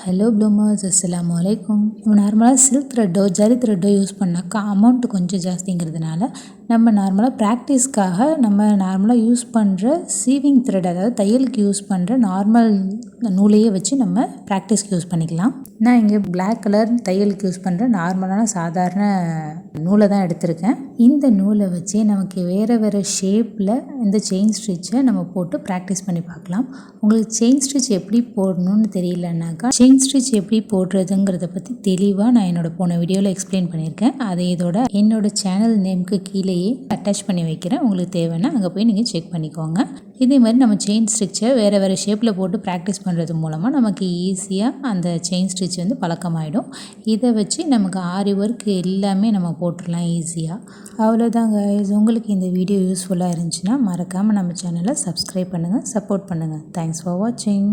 Hello bloomers அஸ்லாம் வலைக்கும் நம்ம நார்மலாக சில்க் த்ரெட்டோ ஜரி த்ரெட்டோ யூஸ் பண்ணாக்கா அமௌண்ட்டு கொஞ்சம் ஜாஸ்திங்கிறதுனால நம்ம நார்மலாக ப்ராக்டிஸ்க்காக நம்ம நார்மலாக யூஸ் பண்ணுற சீவிங் த்ரெட் அதாவது தையலுக்கு யூஸ் பண்ணுற நார்மல் நூலையே வச்சு நம்ம ப்ராக்டிஸ்க்கு யூஸ் பண்ணிக்கலாம். நான் இங்கே பிளாக் கலர் தையலுக்கு யூஸ் பண்ணுற நார்மலான சாதாரண நூலை தான் எடுத்திருக்கேன். இந்த நூலை வச்சு நமக்கு வேறு வேறு ஷேப்பில் இந்த செயின் ஸ்டிச்சை நம்ம போட்டு ப்ராக்டிஸ் பண்ணி பார்க்கலாம். உங்களுக்கு செயின் ஸ்டிச் எப்படி போடணும்னு தெரியலனாக்கா செயின் ஸ்டிச் எப்படி போடுறதுங்கிறத பற்றி தெளிவாக நான் என்னோட போன வீடியோவில் எக்ஸ்பிளைன் பண்ணியிருக்கேன். அதை இதோட என்னோட சேனல் நேமுக்கு கீழேயே அட்டாச் பண்ணி வைக்கிறேன். உங்களுக்கு தேவைன்னா அங்கே போய் நீங்கள் செக் பண்ணிக்கோங்க. இதே மாதிரி நம்ம செயின் ஸ்டிச்சை வேறு வேறு ஷேப்பில் போட்டு ப்ராக்டிஸ் பண்ணுறது மூலமாக நமக்கு ஈஸியாக அந்த செயின் ஸ்டிச் வந்து பழக்கமாயிடும். இதை வச்சு நமக்கு ஆரி ஒர்க் எல்லாமே நம்ம போட்டுடலாம் ஈஸியாக அவ்வளோதாங்க உங்களுக்கு இந்த வீடியோ யூஸ்ஃபுல்லாக இருந்துச்சுன்னா மறக்காமல் நம்ம சேனலை சப்ஸ்கிரைப் பண்ணுங்கள் சப்போர்ட் பண்ணுங்கள் தேங்க்ஸ் ஃபார் வாட்சிங்